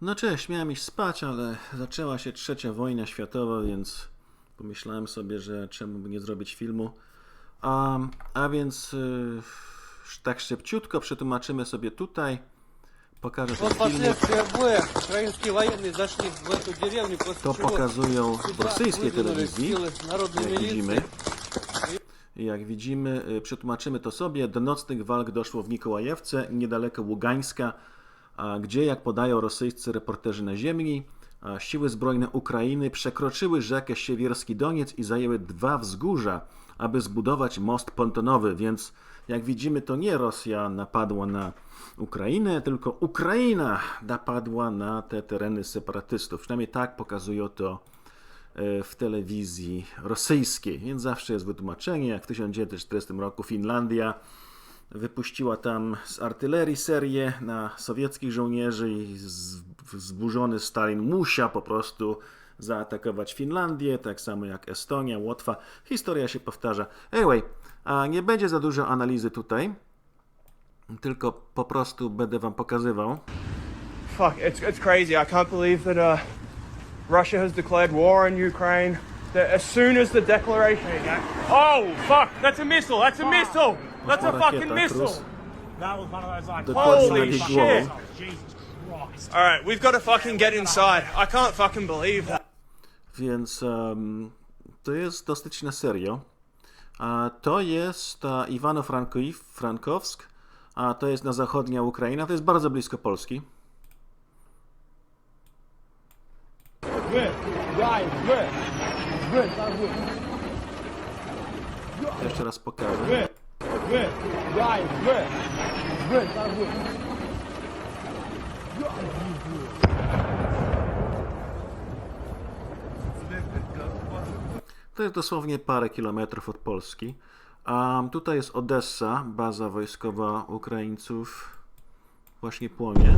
No cześć, miałem iść spać, ale zaczęła się trzecia wojna światowa, więc pomyślałem sobie, że czemu by nie zrobić filmu. A, a więc y, tak szybciutko przetłumaczymy sobie tutaj. Pokażę ten Вот filmik. последствия боя. Украинские военные зашли в эту деревню, после To чего pokazują w сюда rosyjskiej выдвинулись telewizji, силы народной jak милиции. widzimy. I Jak widzimy, y, przetłumaczymy to sobie. Do nocnych walk doszło w Nikołajewce, niedaleko Ługańska, a gdzie, jak podają rosyjscy reporterzy na ziemi, siły zbrojne Ukrainy przekroczyły rzekę Siewierski Doniec i zajęły dwa wzgórza, aby zbudować most pontonowy. Więc, jak widzimy, to nie Rosja napadła na Ukrainę, tylko Ukraina napadła na te tereny separatystów. Przynajmniej tak pokazują to e, w telewizji rosyjskiej, więc zawsze jest wytłumaczenie. Jak w 1940 roku Finlandia wypuściła tam z artylerii serię na sowieckich żołnierzy i z- wzburzony Stalin musiał po prostu zaatakować Finlandię, tak samo jak Estonia, Łotwa. Historia się powtarza. Anyway, a nie będzie za dużo analizy tutaj, tylko po prostu będę wam pokazywał. Fuck, it's, it's crazy. I can't believe that uh, Russia has declared war on Ukraine. That as soon as the declaration. Oh, fuck! That's a missile! That's a missile! That's a fucking missile! That was one of those like, Holy shit. Alright, we've got to fucking get inside. I can't fucking believe that. Więc em, to jest dosyć na serio. A to jest Iwano-Frankowsk, a to jest na zachodnia Ukraina, to jest bardzo blisko Polski. Jeszcze raz pokażę. To jest dosłownie parę kilometrów od Polski. A tutaj jest Odessa, baza wojskowa Ukraińców. Właśnie płonie.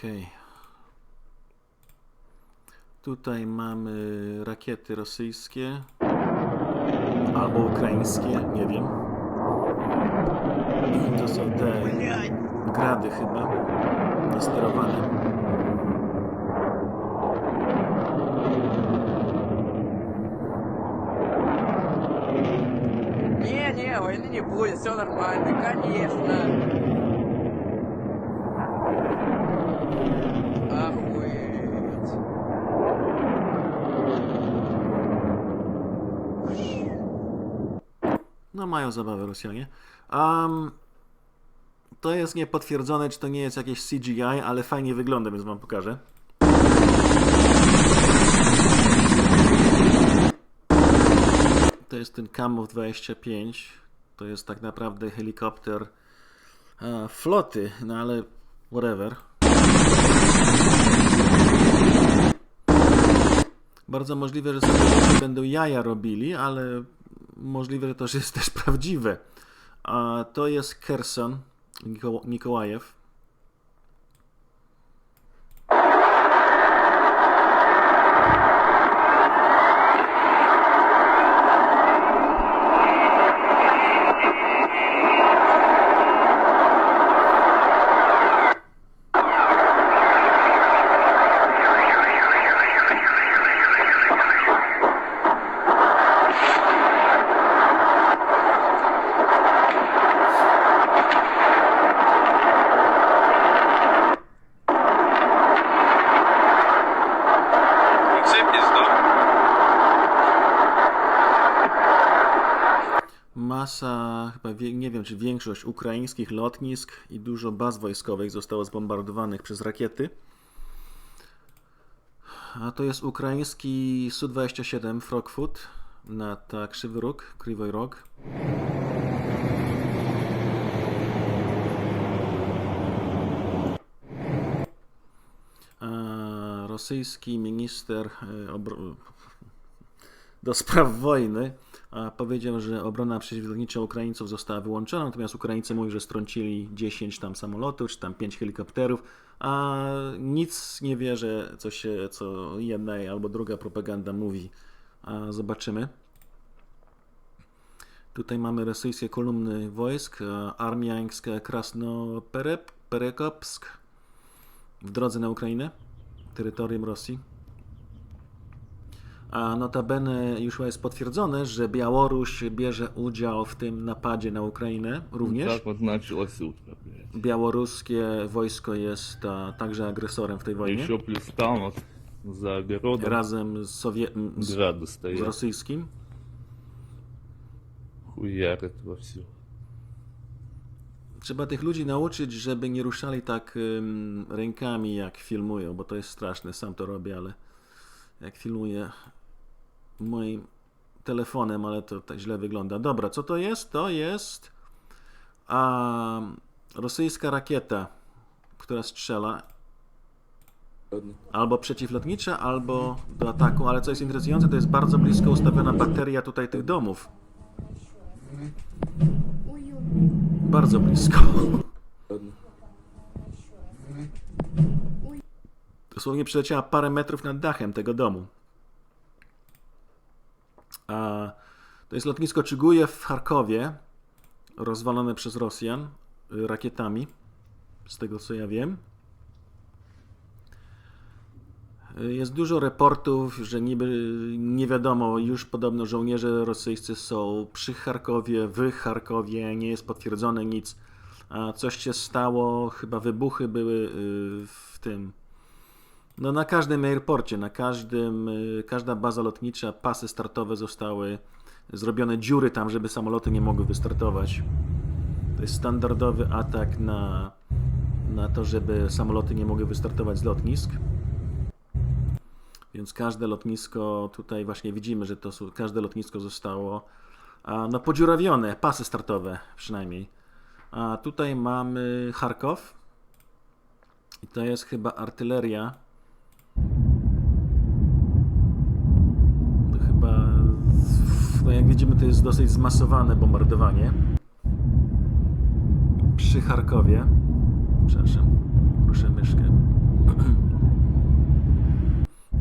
Okej. Tutaj mamy rakiety rosyjskie albo ukraińskie, nie wiem. To są te grady chyba, sterowane. Не-не, войны не будет, все нормально, конечно. Mają zabawę Rosjanie. Um, to jest niepotwierdzone, czy to nie jest jakieś CGI, ale fajnie wygląda, więc wam pokażę. To jest ten Kamov 25. To jest tak naprawdę helikopter e, floty, no ale whatever. Bardzo możliwe, że sobie będą jaja robili, ale możliwe, że to jest też prawdziwe. A to jest Kherson, Miko- Mikołajew. Większość ukraińskich lotnisk i dużo baz wojskowych zostało zbombardowanych przez rakiety. A to jest ukraiński Su-27 Frogfoot na Krzywy Róg, Kriwy Rog. A rosyjski minister e, do spraw wojny powiedział, że obrona przeciwlotnicza Ukraińców została wyłączona, natomiast Ukraińcy mówią, że strącili 10 tam samolotów, czy tam 5 helikopterów, a nic nie wierzę, co się, co jedna albo druga propaganda mówi. A zobaczymy. Tutaj mamy rosyjskie kolumny wojsk, Armiańska Krasnoperekopsk w drodze na Ukrainę, terytorium Rosji. A notabene już jest potwierdzone, że Białoruś bierze udział w tym napadzie na Ukrainę również. Так вот началась утка, блядь. Białoruskie wojsko jest a, także agresorem w tej wojnie. Еще плюс там вот за огородом Razem z, Sowie... m, z, грады z стоят. rosyjskim. Хуярят вовсю. Trzeba tych ludzi nauczyć, żeby nie ruszali tak ym, rękami, jak filmują, bo to jest straszne. Sam to robię, ale jak filmuję moim telefonem, ale to tak źle wygląda. Dobra, co to jest? To jest a, rosyjska rakieta, która strzela albo przeciwlotnicza, albo do ataku, ale co jest interesujące, to jest bardzo blisko ustawiona bateria tutaj tych domów. Bardzo blisko. Dosłownie przeleciała parę metrów nad dachem tego domu. To jest lotnisko Czygujew w Charkowie, rozwalone przez Rosjan y, rakietami, z tego co ja wiem. Y, Jest dużo reportów, że niby nie wiadomo, już podobno żołnierze rosyjscy są przy Charkowie, w Charkowie, nie jest potwierdzone nic. A coś się stało, chyba wybuchy były y, w tym. No na każdym airporcie, na każdym, y, każda baza lotnicza, pasy startowe zostały zrobione dziury tam, żeby samoloty nie mogły wystartować. To jest standardowy atak na, na to, żeby samoloty nie mogły wystartować z lotnisk. Więc każde lotnisko, tutaj właśnie widzimy, że to każde lotnisko zostało a, no, podziurawione, pasy startowe przynajmniej. A tutaj mamy Charkow. I to jest chyba artyleria. To chyba, no jak widzimy, to jest dosyć zmasowane bombardowanie. Przy Charkowie. Przepraszam, ruszę myszkę.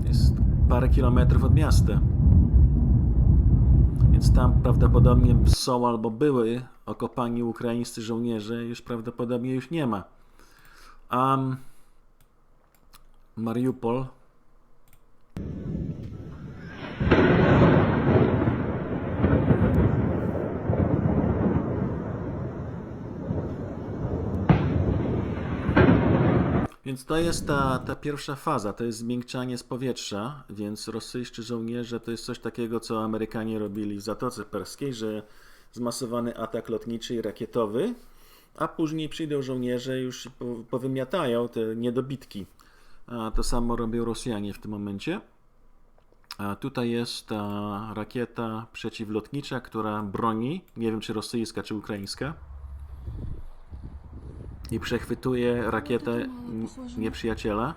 Jest parę kilometrów od miasta. Więc tam prawdopodobnie są albo były okopani ukraińscy żołnierze, już prawdopodobnie już nie ma. Um, Mariupol. Więc to jest ta, ta pierwsza faza, to jest zmiękczanie z powietrza, więc rosyjscy żołnierze to jest coś takiego, co Amerykanie robili w Zatoce Perskiej, że zmasowany atak lotniczy i rakietowy, a później przyjdą żołnierze już powymiatają te niedobitki. A to samo robią Rosjanie w tym momencie. A tutaj jest ta rakieta przeciwlotnicza, która broni, nie wiem czy rosyjska, czy ukraińska, i przechwytuje rakietę nieprzyjaciela.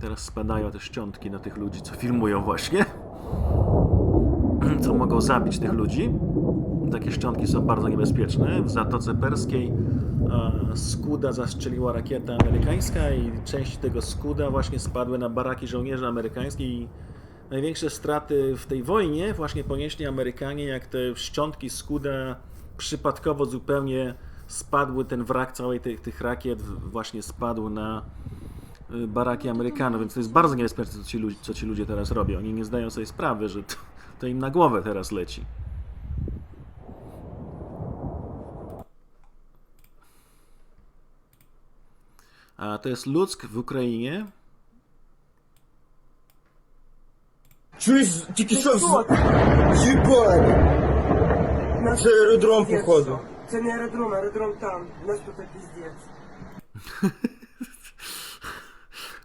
Teraz spadają te szczątki na tych ludzi, co filmują właśnie. Co mogą zabić tych ludzi. Takie szczątki są bardzo niebezpieczne. W Zatoce Perskiej Skuda zastrzeliła rakieta amerykańska i część tego Skuda właśnie spadły na baraki żołnierzy amerykańskich największe straty w tej wojnie właśnie ponieśli Amerykanie, jak te szczątki Skuda przypadkowo zupełnie spadły, ten wrak całej tych, tych rakiet właśnie spadł na y, baraki Amerykanów, więc to jest bardzo niebezpieczne, co ci, ludzie, co ci ludzie teraz robią. Oni nie zdają sobie sprawy, że to, to im na głowę teraz leci. A to jest Luck w Ukrainie. Чуєш, тільки що з... Єбать! Це аеродром, походу. Це не аеродром, аеродром там. У нас тут піздець.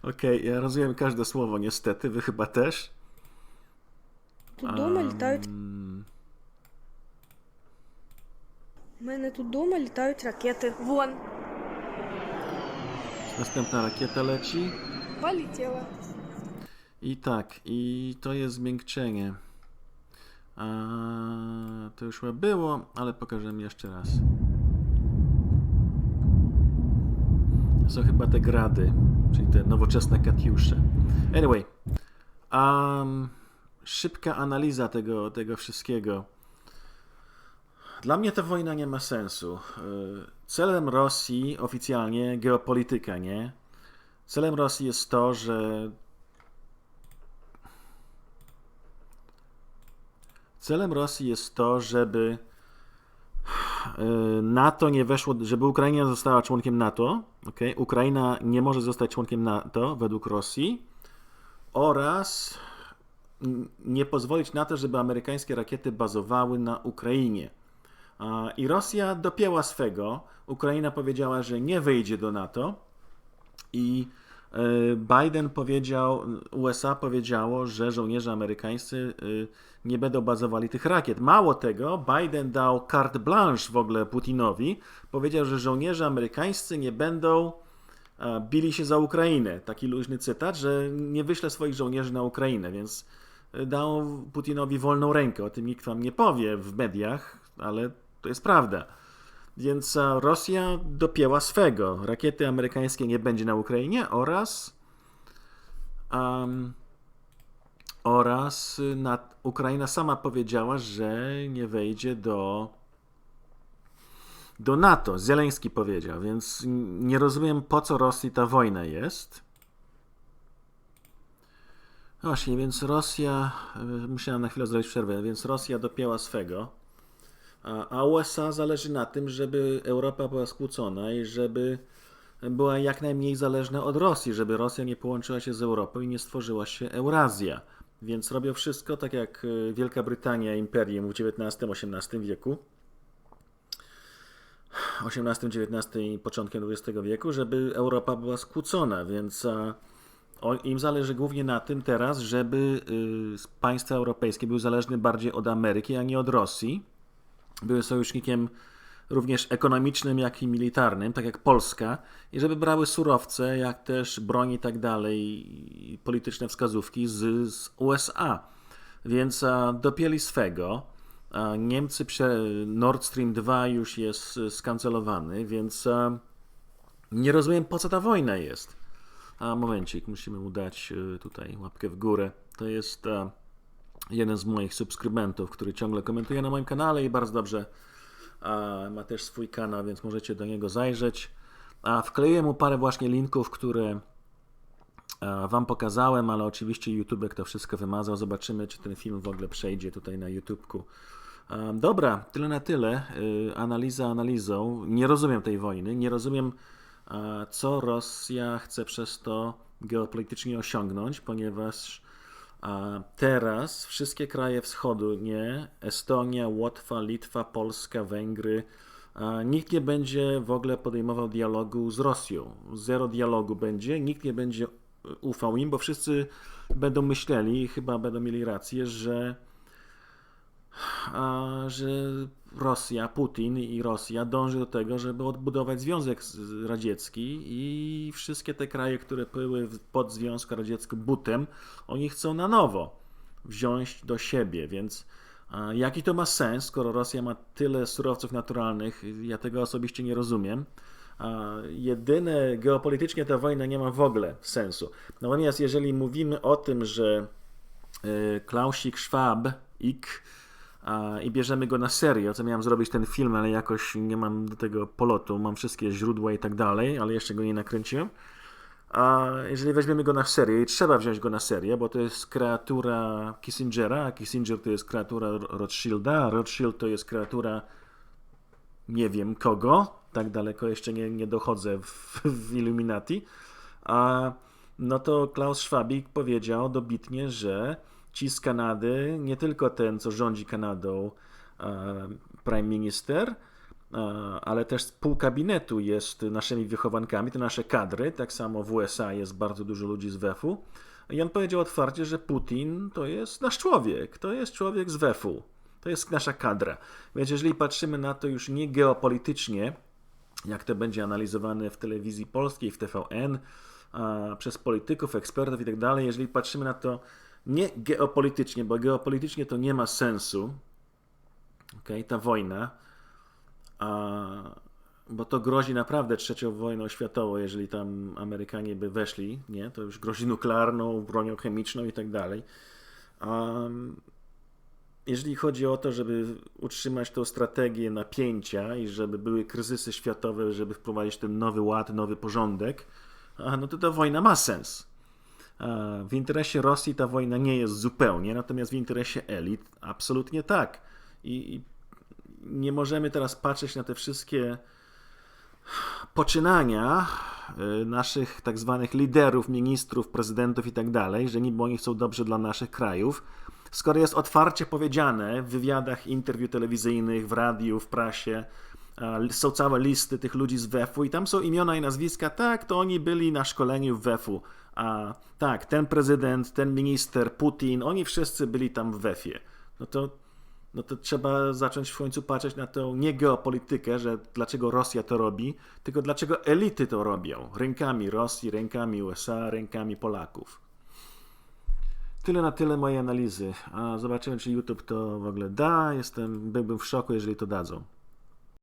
Okej, ja rozumiem każde słowo, niestety, wy chyba też. Тут дома літають. Ам, У мене тут дома літають ракети. Вон. Następna rakieta leci. Полетіла. I tak, i to jest zmiękczenie. A, to już było, ale pokażemy jeszcze raz. Są chyba te grady, czyli te nowoczesne katiusze. Anyway, um, szybka analiza tego, tego wszystkiego. Dla mnie ta wojna nie ma sensu. Y, Celem Rosji oficjalnie geopolityka, nie? Celem Rosji jest to, że Celem Rosji jest to, żeby y, NATO nie weszło, żeby Ukraina została członkiem NATO. Okay? Ukraina nie może zostać członkiem NATO według Rosji oraz nie pozwolić na to, żeby amerykańskie rakiety bazowały na Ukrainie. I Rosja dopięła swego. Ukraina powiedziała, że nie wejdzie do NATO. I e, Biden powiedział, USA powiedziało, że żołnierze amerykańscy y, nie będą bazowali tych rakiet. Mało tego, Biden dał carte blanche w ogóle Putinowi. Powiedział, że żołnierze amerykańscy nie będą e, bili się za Ukrainę. Taki luźny cytat, że nie wyśle swoich żołnierzy na Ukrainę, więc e, dał Putinowi wolną rękę. O tym nikt wam nie powie w mediach, ale to jest prawda. Więc e, Rosja dopięła swego. Rakiety amerykańskie nie będzie na Ukrainie oraz um, oraz y, na, Ukraina sama powiedziała, że nie wejdzie do do NATO. Zeleński powiedział, więc nie rozumiem po co Rosji ta wojna jest. Właśnie, więc Rosja, y, musiałem na chwilę zrobić przerwę, więc Rosja dopięła swego. A USA zależy na tym, żeby Europa była skłócona i żeby była jak najmniej zależna od Rosji, żeby Rosja nie połączyła się z Europą i nie stworzyła się Eurazja. Więc robią wszystko tak jak y, Wielka Brytania imperium w XIX-XVIII wieku. XVIII-XIX i początkiem XX wieku, żeby Europa była skłócona, więc im zależy głównie na tym teraz, żeby y, państwa europejskie były zależne bardziej od Ameryki, a nie od Rosji były sojusznikiem również ekonomicznym, jak i militarnym, tak jak Polska, i żeby brały surowce, jak też broń i tak dalej, polityczne wskazówki z, z USA. Więc a, swego. A, Niemcy, prze, Nord Stream 2 już jest e, skancelowany, więc a, nie rozumiem, po co ta wojna jest. A momencik, musimy mu dać e, tutaj łapkę w górę. To jest a, jeden z moich subskrybentów, który ciągle komentuje na moim kanale i bardzo dobrze a, ma też swój kanał, więc możecie do niego zajrzeć. A wkleiłem mu parę właśnie linków, które a, Wam pokazałem, ale oczywiście YouTube to wszystko wymazał. Zobaczymy, czy ten film w ogóle przejdzie tutaj na YouTubeku. A, Dobra, tyle na tyle. Analiza analizą. Nie rozumiem tej wojny. Nie rozumiem, co Rosja chce przez to geopolitycznie osiągnąć, ponieważ a teraz wszystkie kraje wschodu, nie? Estonia, Łotwa, Litwa, Polska, Węgry. Nikt nie będzie w ogóle podejmował dialogu z Rosją. Zero dialogu będzie, nikt nie będzie ufał im, bo wszyscy będą myśleli, i chyba będą mieli rację, że, że Rosja, Putin i Rosja dąży do tego, żeby odbudować Związek Radziecki i wszystkie te kraje, które były pod Związku Radzieckim butem, oni chcą na nowo wziąć do siebie, więc jaki to ma sens, skoro Rosja ma tyle surowców naturalnych, ja tego osobiście nie rozumiem. Jedyne geopolitycznie ta wojna nie ma w ogóle sensu. Natomiast jeżeli mówimy o tym, że e, Klausik Schwab, ik, i bierzemy go na serio, co miałem zrobić ten film, ale jakoś nie mam do tego polotu, mam wszystkie źródła i tak dalej, ale jeszcze go nie nakręciłem. A jeżeli weźmiemy go na serię, i trzeba wziąć go na serię, bo to jest kreatura Kissingera, a Kissinger to jest kreatura Rothschilda, a Rothschild to jest kreatura nie wiem kogo, tak daleko jeszcze nie, nie dochodzę w, w Illuminati, a no to Klaus Schwabik powiedział dobitnie, że ci z Kanady, nie tylko ten, co rządzi Kanadą, e, prime minister, e, ale też pół kabinetu jest naszymi wychowankami, to nasze kadry, tak samo w USA jest bardzo dużo ludzi z WEF-u. I on powiedział otwarcie, że Putin to jest nasz człowiek, to jest człowiek z WEF-u, to jest nasza kadra. Więc jeżeli patrzymy na to już nie geopolitycznie, jak to będzie analizowane w telewizji polskiej, w TVN, przez polityków, ekspertów i tak dalej, jeżeli patrzymy na to nie geopolitycznie, bo geopolitycznie to nie ma sensu, okay, ta wojna, a, bo to grozi naprawdę trzecią wojną światową, jeżeli tam Amerykanie by weszli, nie? To już grozi nuklearną, bronią chemiczną i tak dalej. Jeżeli chodzi o to, żeby utrzymać tą strategię napięcia i żeby były kryzysy światowe, żeby wprowadzić ten nowy ład, nowy porządek, no to ta wojna ma sens. A, W interesie Rosji ta wojna nie jest zupełnie, natomiast w interesie elit absolutnie tak. I, nie możemy teraz patrzeć na te wszystkie poczynania y, naszych tak zwanych liderów, ministrów, prezydentów i tak dalej, że niby oni chcą dobrze dla naszych krajów, skoro jest otwarcie powiedziane w wywiadach, interwiu telewizyjnych, w radiu, w prasie, są całe listy tych ludzi z WEF-u i tam są imiona i nazwiska, tak, to oni byli na szkoleniu w WEF-u, a tak, ten prezydent, ten minister, Putin, oni wszyscy byli tam w WEF-ie. No to no to trzeba zacząć w końcu patrzeć na tą nie geopolitykę, że dlaczego Rosja to robi, tylko dlaczego elity to robią. Rękami Rosji, rękami USA, rękami Polaków. Tyle na tyle mojej analizy. A zobaczymy, czy YouTube to w ogóle da. Jestem, byłbym w szoku, jeżeli to dadzą.